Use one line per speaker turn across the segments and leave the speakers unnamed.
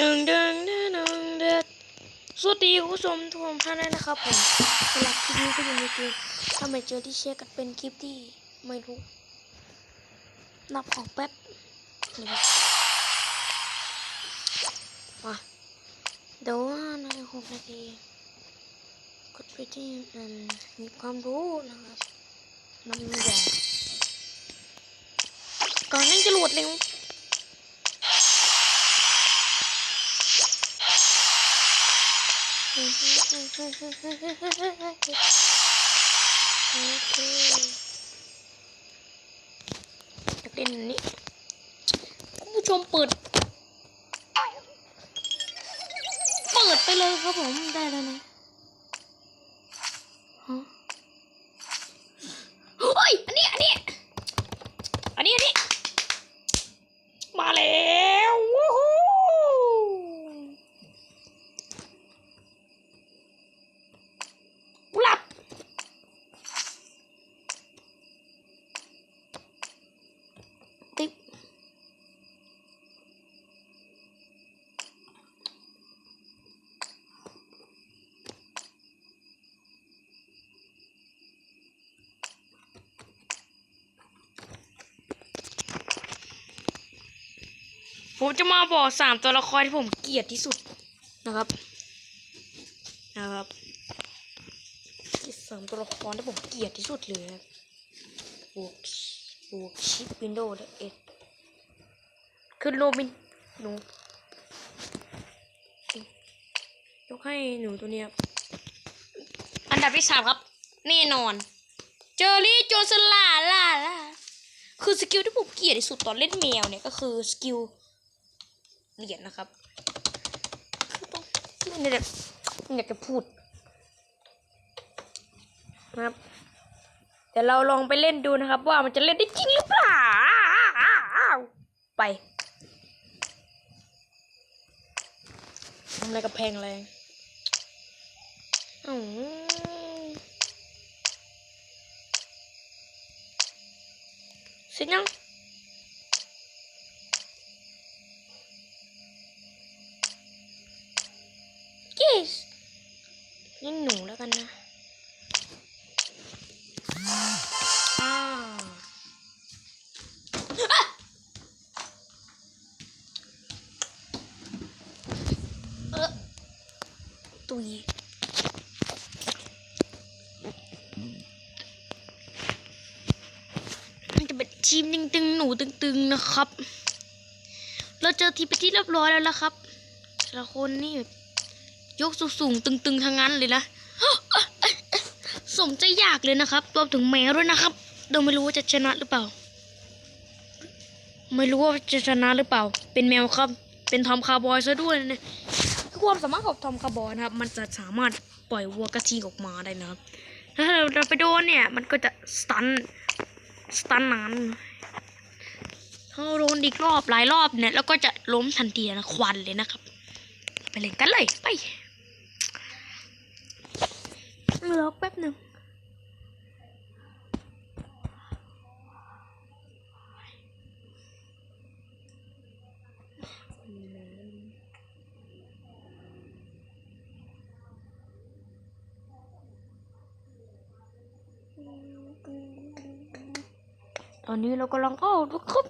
ดึงดึงดึงดึงเด็ดสวัสดีคุณผู้ชมทุกท่านด้วยนะครับผมสำหรับคลิปนี้ก็อยู่ในเกมถ้าไม่เจอที่เช็คกันเป็นคลิปที่ไม่รู้นับของแป๊บเดี๋ยวมาเดี๋ยวว่าในหกนาทีกดไปที่อืมมีความรู้นะครับน้ำแดงก่อนนั่งจะหลวดเร็ว โอ เคอยากเล่นอันนี้คุณผู้ชมเปิด เปิดไปเลยครับผมได้แล้วนะฮะเฮ้ย อันนี้ อันนี้ อันนี้ อันนี้ มาแล้ววู้ฮู้หลับ ติ๊บ ผมจะมาบอกสามตัวละครที่ผมเกลียดที่สุดนะครับ นะครับสามตัวละครที่ผมเกลียดที่สุดเลยบวกบวกชิปวินโดว์และเอ็ดคือโรบินหนูยกให้หนูตัวเนี้ยครับอันดับที่สามครับ แน่นอน เจอรี่โจสลาล่าล่าคือสกิลที่ผมเกลียดที่สุดตอนเล่นแมวเนี่ยก็คือสกิล เหรียญนะครับคือต้องที่มันแบบอยากจะพูดนะครับเดี๋ยวเราลองไปเล่นดูนะครับ ว่ามันจะเล่นได้จริงหรือเปล่าไปทำอะไรกับแพงแรงอืมเสร็จยัง นี่หนูแล้วกันนะอ่าเออตุยมันจะเป็นทีมตึงๆ หนูตึงๆ นะครับ เราเจอทีมไปที่เรียบร้อยแล้วละครับแต่ละคนนี่แบบ ยกสูงๆตึงๆทั้งนั้นเลยนะสมใจอยากเลยนะครับรวมถึงแมวด้วยนะครับเราไม่รู้ว่าจะชนะหรือเปล่า ไม่รู้ว่าจะชนะหรือเปล่า เป็นแมวครับ เป็นทอมคาร์บอยซะด้วยนะคือความสามารถของทอมคาร์บอยนะครับ มันจะสามารถปล่อยวัวกระทิงออกมาได้นะครับ ถ้าเราไปโดนเนี่ย มันก็จะสตันสตันนานถ้าเราโดนอีกรอบหลายรอบเนี่ย แล้วก็จะล้มทันทีนะควันเลยนะครับ ไปเล่นกันเลยไป รอกแป๊บหนึ่งตอนนี้เรากำลังเข้าทุกครับ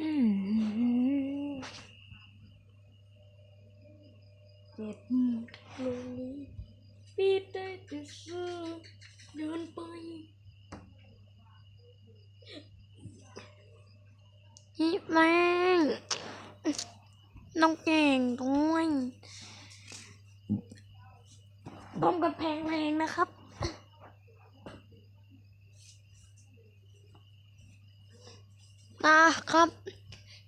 อืม เจ็บลงนี้ปิดได้แต่สื้อเดินไปฮิแรงน้องเก่งด้วยต้มกันแพงแรงนะครับ นะครับ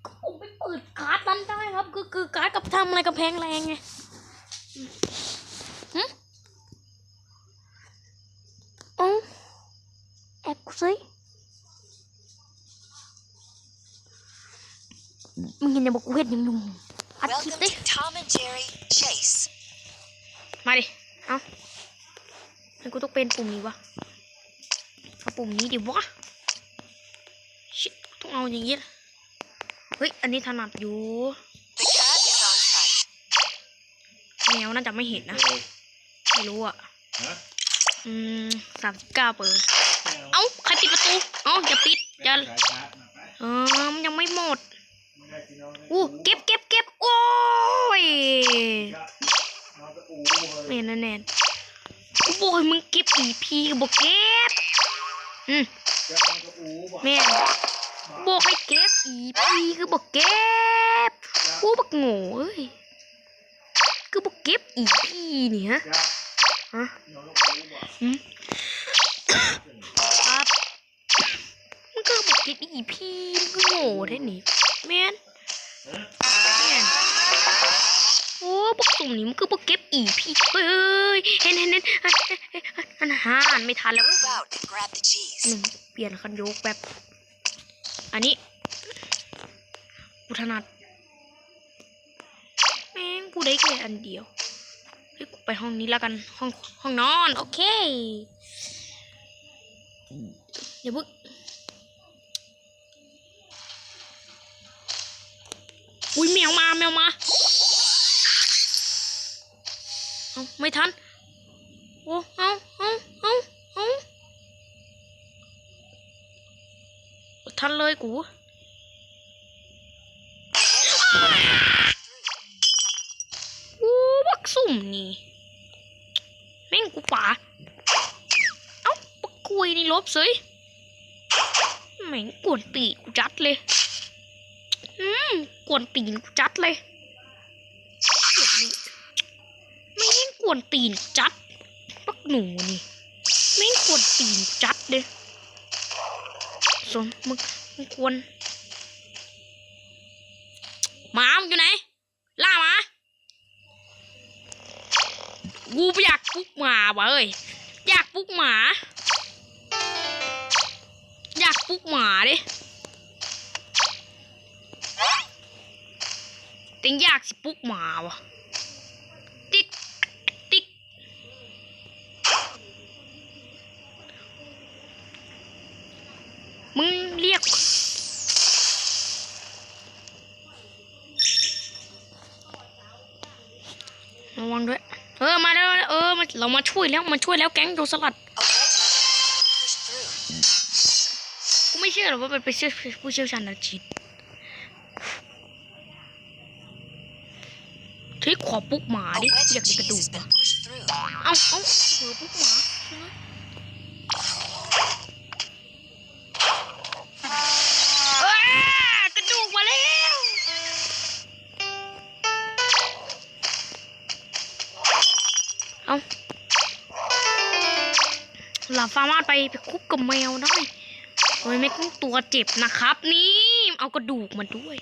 ก็ผมไปเปิดการ์ดนั้นได้ครับ คือคือการ์ดกับทำอะไรกับแพงแรงไงหึอ๋อแอบกูซิ มึงเห็นในบอกเวทยังหนุ่มอัดคลิป
Welcome
ดิ
to Tom and Jerry Chase.
มาดิ เอาให้กูต้องเป็นปุ่มนี้วะปุ่มนี้ดิวะชิต้องเอาอย่างงี้เฮ้ย อันนี้ถนัดอยู่
The cat is on site.
แมวน่าจะไม่เห็นนะ ไม่รู้อะ
ฮะ
อืมสามสิบเก้าเปิด
ไม่เอา
เอ้า ใครปิดประตู เอ้าอย่าปิดอย่า
สายชาร์จมาไป
เออมันยังไม่หมด
ไม่ได้สิน้ อง
อู้เก็บเก็บเก็บโอ้ย
น้องก็อู้เลย
แน่นแน่นกูบอกให้มึงเก็บอีพีก็บอกเก็บอืม
เดี๋ยบอก
แม่นบอกให้เก็บอีพีคือบอกเก็บกูบอกโง่เอ้ยคือบอกเก็บอีพีนี่ฮะ
เดี๋ย
ฮะ
อื
มครับมึงก็บอกเก็บอีพีมึงก็โง่แท้นี่แม่น
ฮะ
แม่น โอ้บอกสุ่มนี่มึงก็บอกเก็บอีพีเฮ้ยเฮ้ยเห็นเห็นเห็นอันอันหานไม่ทันแล้ว
Move out and grab the cheese.
หนึ่งเปลี่ยนคันโยกแบบ อันนี้กูถนัดแม่งกูได้แค่อันเดียวเฮ้ยกูไปห้องนี้แล้วกันห้องห้องนอน โอเค เดี๋ยวพึ่ง อุ้ยแมวมาแมวมาเอาไม่ทันโอ้เอาเอาเอาเอาทันเลยกูกูบักสุ่มนี่แม่งกูป่าเอ้าปักกุยนี่ลบเสยแม่งกวนตีกูจัดเลย กวนตีนกูจัดเลยเจ็บนี่ไม่งกวนตีนจัดปักหนูนี่แม่งกวนตีนจัดเลยสนมึงมึงควรหมามอยู่ไหน ล่าหมากูอยากปลุกหมาว่ะเอ้ยอยากปลุกหมา อยากปลุกหมาดิ ติงยากสิปลุกหมาว่ะติ๊กติ๊กมึงเรียกระวังด้วย เออ มาแล้วเออมาเรามาช่วยแล้วมาช่วยแล้วแก๊งโดนสลัดกูไม่เชื่อหรอกว่ามันเป็นผู้เชี่ยวชาญด้าจิตเฮ้ย ขอปลุกหมา
A
ดิ
wedge
อยาก
of
จะกระดู
cheese
ก
has
ว่ะ
been pushed through.
เอาเอาเผือปลุกหมาเอ้ยกระดูกมาแล้ว เอาเราสามารถไปไปคุกกับแมวได้โดยไม่ต้องตัวเจ็บนะครับ นี่ เอากระดูกมาด้วย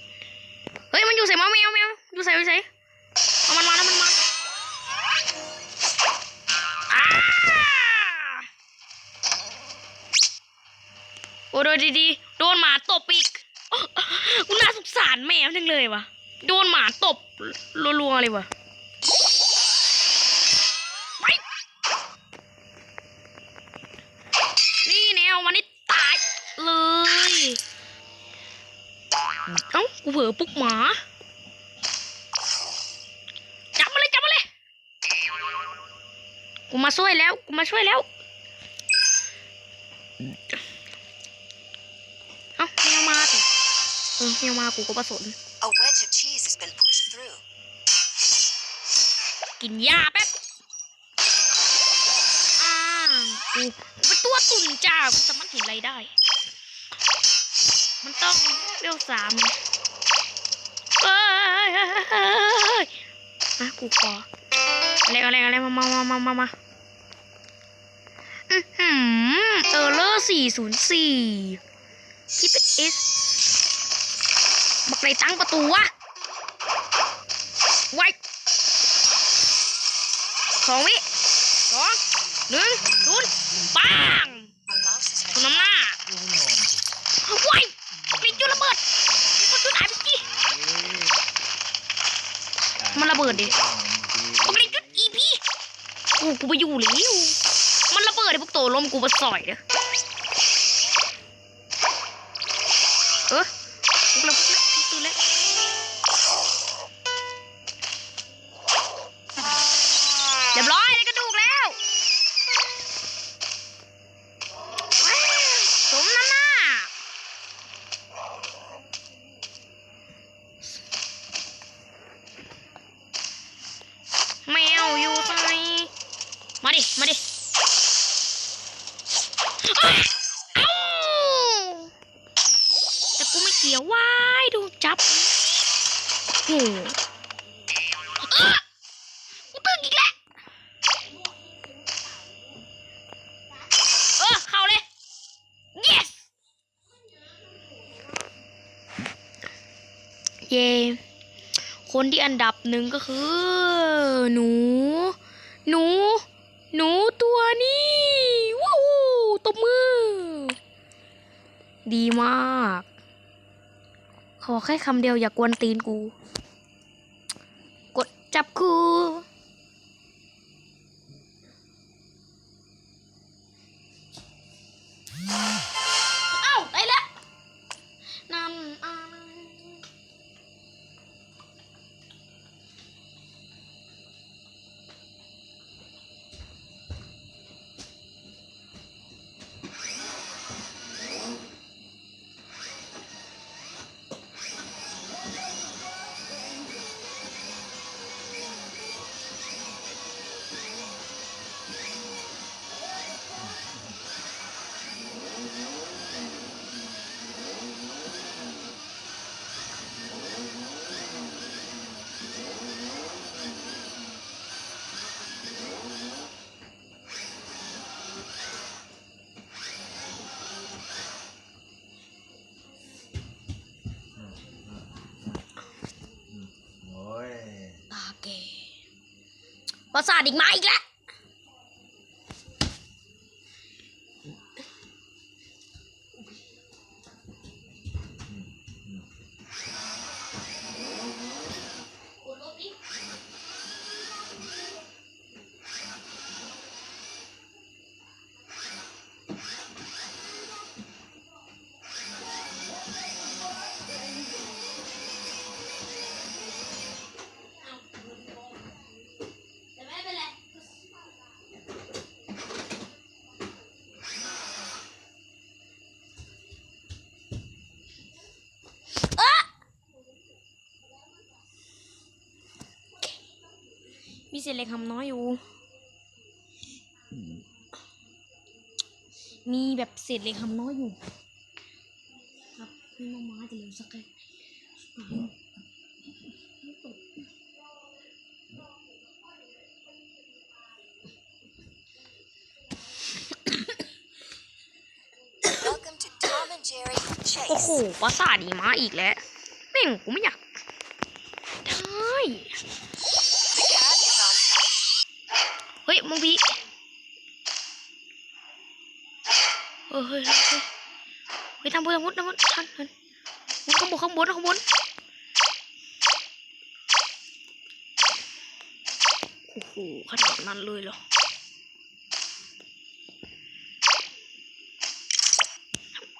เฮ้ย มันอยู่ใส่มาแมวแมวอยู่ใส่อยู่ใส่ เอามันมาแล้วมันมาโอ้โดนดีๆ โดนหมาตบอีกกูน่าสงสารแมวจังเลยวะโดนหมาตบรัวๆเลยวะไปนี่แนววันนี้ตายเลย เอ้า กูเผลอปลุกหมา จับมาเลย จับมาเลย กูมาช่วยแล้ว กูมาช่วยแล้ว เอ้าแมวมาสิเออแมวมากูก็ประสน
A wedge of cheese has been pushed through.
กินยาแป๊บอ่ากูกูเป็นตัวตุ่นจ้ากูสามารถเห็นอะไรได้ มันต้องเวลสามเอ้ยเอ้ยเอ้ยเอ้ยอะกูขออะไรอะไรอะไรมามามามามา 9404คิปเอสบักเลยตั้งประตูวะไว้สองวิสองหนึ่งศูนย์ปังคุณน้ำหน้าไว้ปีจุดระเบิดมันจุดอะไรพี่มันระเบิดดิกูไปจุดอีพีกูกูไปอยู่หรือมันระเบิดดิพวกโตลมกูมาสอยอะ เคนที่อันดับหนึ่งก็คือ หนู หนู หนูตัวนี้ว้าวตบมือ ดีมาก ขอแค่คำเดียวอย่ากวนตีนกู กดจับกู ประสาทอีกมาอีกแล้ว มีเศษเหล็กคำน้อยอยู่ มีแบบเศษเหล็กคำน้อยอยู่ ครับนี่มาม้าจะเร็วสักแค่
Welcome to Tom and Jerry
โอ้โห
Chase.
ประสาทอีมาอีกแล้ว แม่งกูไม่อยากใช่ ฮ้ยมึงพี่เฮ้ยเฮ้ยเฮ้ยทำบนทำบนทำบนทันทันข้างบนข้างบนข้างบนโอ้โหขนาดนั้นเลยเหรอ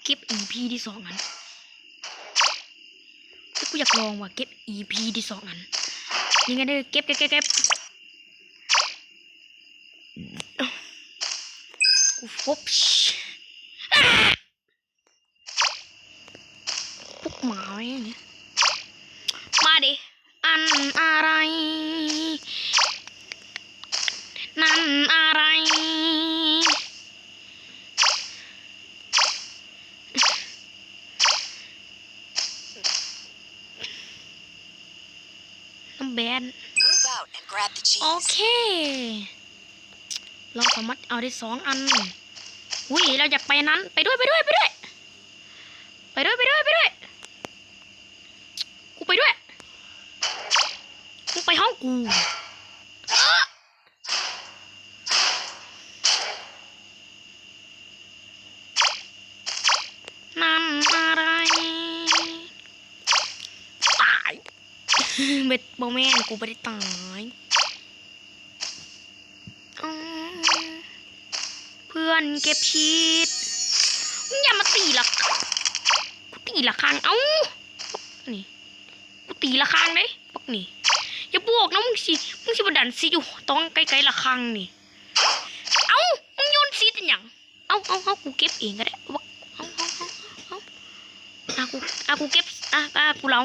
เก็บ EP ที่สองอันเฮ้ยกูอยากลองว่ะเก็บ EP ที่สองอันยังไงเด้อเก็บเก็บเก็บ ฟบปุ๊กหมาไว้อย่างเนี่ยมาดิ อันอะไร นั่นอะไร น้ำแบนโอเค เราสามารถเอาได้สองอันอุ้ยเราอยากไปนั้นไปด้วยไปด้วยไปด้วย ไปด้วยไปด้วยไปด้วยกูไปด้วยกูไปห้องกูนั่นอะไรตายเบ็ดโบแมนกูไม่ได้ตายอืมเพื่ อนเก็บชีตอย่ามาตีหรอกกูตีละครั้งเอ้านี่กูตีละครั้งเลยปักนี่อย่าบอกนะมึงสิมึงสิบดันสิอยู่ต้องไกลๆละครั้งนี่เอ้ามึงโยนซีเป็นหยังเอ้าเอ้าเอ้ากูเก็บเองก็ได้วะเอ้าเอ้าเอ้าเอ้าอะกูอะกูเก็บอะอะกูเรา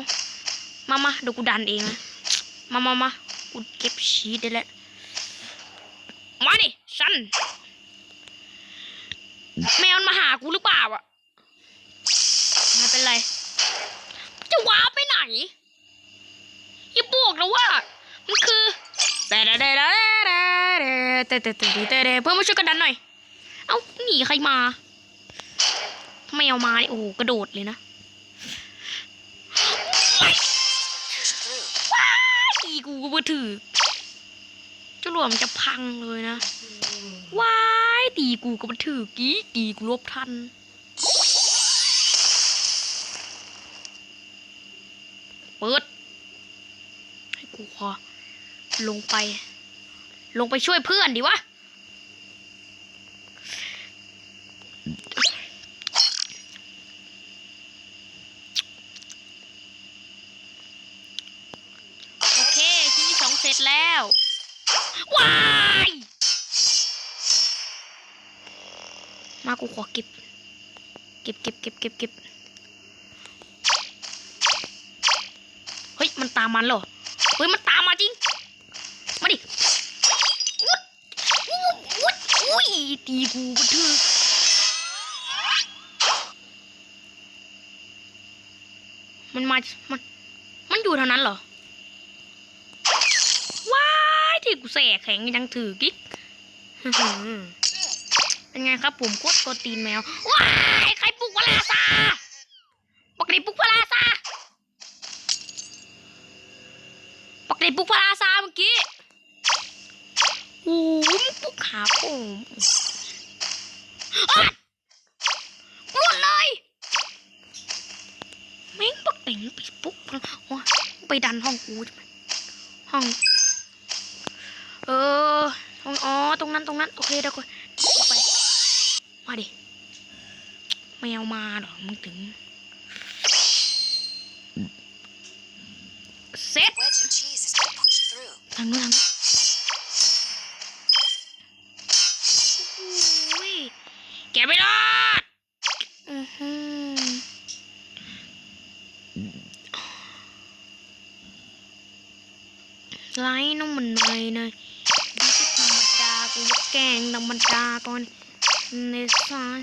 มามาเดี๋ยวกูดันเองนะมามามากูเก็บชีสได้แล้วมาดิฉัน แมวมาหากูหรือเปล่าอะไม่เป็นไร จะว้าไปไหนอย่าบอกนะว่า มันคือแต่แต่แต่แต่แต่แต่แต่แต่เพื่อนมาช่วยกันดันหน่อย เอ้าหนีใครมาทำไมเอามาโอ้โหกระโดดเลยนะตีกูก็บ่ถือ หลวมนจะพังเลยนะว้ายตีกูก็บ่ถือกี้ตีกูลบทันเปิด ให้กูขอลงไป ลงไปช่วยเพื่อนดิวะ มากูขอเก็บ เก็บเก็บเก็บเก็บเก็บเฮ้ย มันตามมันเหรอ เฮ้ย มันตามมาจริง มาดิวุ้ดวุ้ดวุ้ดอุ้ย ตีกูบันทึกมันมา มัน มันอยู่เท่านั้นเหรอ ว้าย ที่กูแสแข็งยังถือกิ๊ก เป็นไงครับผมโคตรโกตีนแมว ว้ายใครปลุกพลาซาปกติปลุกพลาซาปกติปลุกพลาซาเมื่อกี้โอ้ยมึงปลุกขาผมอ๊ะหลุดเลยแม่งปกติไปปลุกโอ้ยไปดันห้องกูใช่ไหมห้อง เออห้องอ๋อ ตรงนั้นตรงนั้น โอเคเดี๋ยวก่อน มาดิไม่เอามาหรอมึงถึงเซ็ต
Wedge of cheese has been pushed through.
ทางนู้นทางนู้นอุ้ยแกไม่รอดอือหือไล่น้องมันหน่อยหน่อยดีที่ธรรมดากูจะแกล้งธรรมดาก่อน ในซอย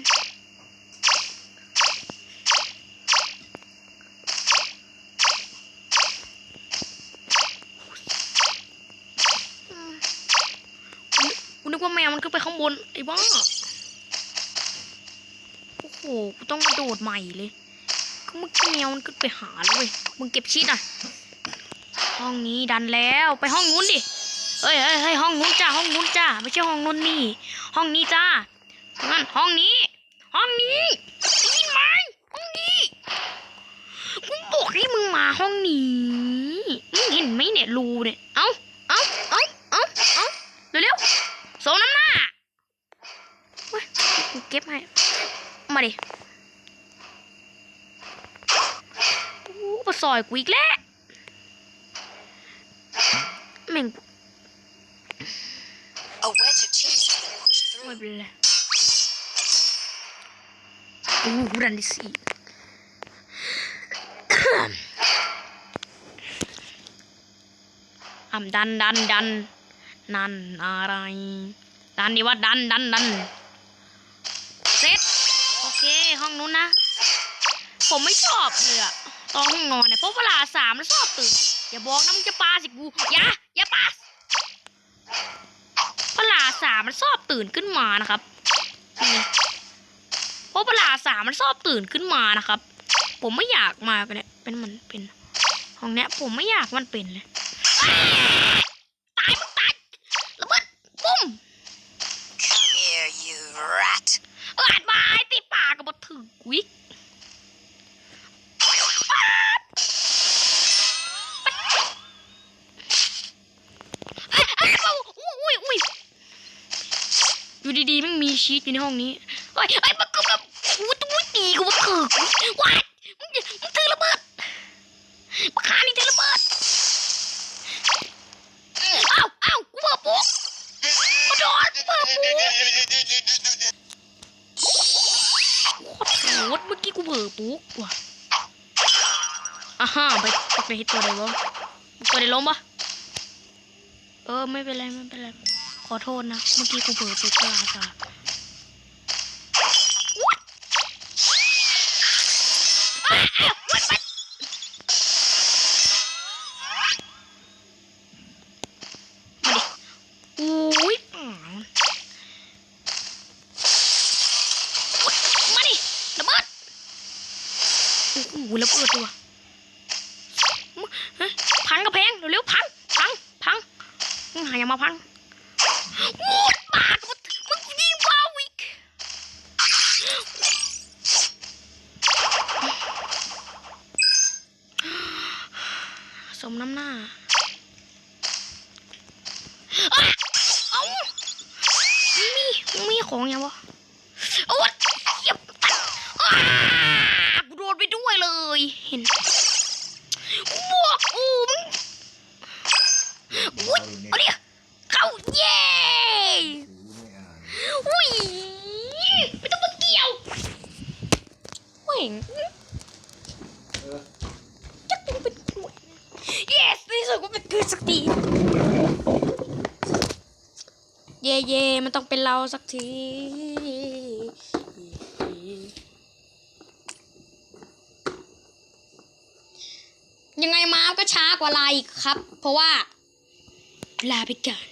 อืมกูกูนึกว่าแมวมันขึ้นไปข้างบน ไอ้บ้า โอ้โห กูต้องกระโดดใหม่เลยก็เมื่อกี้แมวมันขึ้นไปหาแล้วเว้ยมึงเก็บชีตอะ ห้องนี้ดันแล้วไปห้องนู้นดิเอ้ยเอ้ยเฮ้ยห้องนู้นจ้าห้องนู้นจ้าไม่ใช่ห้องนู้นนี่ ห้องนี้จ้า นั่นห้องนี้ ห้องนี้ได้ยินไหมห้องนี้กูบอกให้มึงมาห้องนี้มึงเห็นไหมเนี่ยรูเนี่ยเอ้าเอ้าเอ้าเอ้าเอ้าเร็วๆโซน้ำหน้าเว้ยกูเก็บให้มาดิโอ้มาซอยกูอีกแล้วแม่ง
A wedge of cheese has been pushed
ไม่
through.
เป็นไรโอ้โหดันดิสีอ่ำดันดันดันนั่นอะไรดันดีว่าดันดันดันเซ็ตโอเคห้องนู้นนะ ผมไม่ชอบเลยอะตอนห้องนอนเนี่ยเพราะเวลาสามแล้วชอบตื่นอย่าบอกนะมึงจะปาสิกูอย่าอย่าปาเวลาสามมันชอบตื่นขึ้นมานะครับนี่ ราะเวลาสามมันชอบตื่นขึ้นมานะครับ ผมไม่อยากมากันเนี่ยเป็นมันเป็นห้องเนี้ยผมไม่อยากมันเป็นเลยอ้าตายมึงตายระเบิดปุ้ม
Come here, you rat.
เอิดมาไอ้ตีปากกับบถึงวิกเอ้ยเอ้ยเอ้าอุ้ยอุ้ยอุ้ยอยู่ดีๆมันมีชีสอยู่ในห้องนี้เฮ้ยเฮ้ยมันก็แบบอู้ ตีกูมาถือวัดมึงมันถือระเบิดมาขานี่ถือระเบิดเอ้าเอ้ากูเปิดปุ๊กกูโดนเปิดปุ๊กโคตรโหดเมื่อกี้กูเปิดปุ๊กว่ะอ่าฮะไปไปเฮ็ดตัวใดวะตัวใดล้มปะเออไม่เป็นไรไม่เป็นไรขอโทษนะ เมื่อกี้กูเปิดปุ๊กกลาซามาดิอุ้ยอืมอุ๊ยมาดิระเบิดโอ้โหระเบิดตัวมึงเฮ้ยพังกระเพงเร็วๆพัง พัง พังมึงหาอย่ามาพังโอ้ยบาดมึงมึงยิงว้าวอีกสมน้ำหน้า อะเอามีมีของยังวะโอ๊ยเหี้ยอ่า กูโดนไปด้วยเลย เห็นกูบอกกูม
อุ้ย
เอาดิเข้าเย่
อุ้
ยไม่ต้องมาเกี่ยวเว่งจักต้องเป็นขวด yes ในที่สุดก็เป็นคือสักทีเย่เย่มันต้องเป็นเราสักที ยังไงม้ากกว่าลายอีกครับ เพราะว่าลาไปก่อน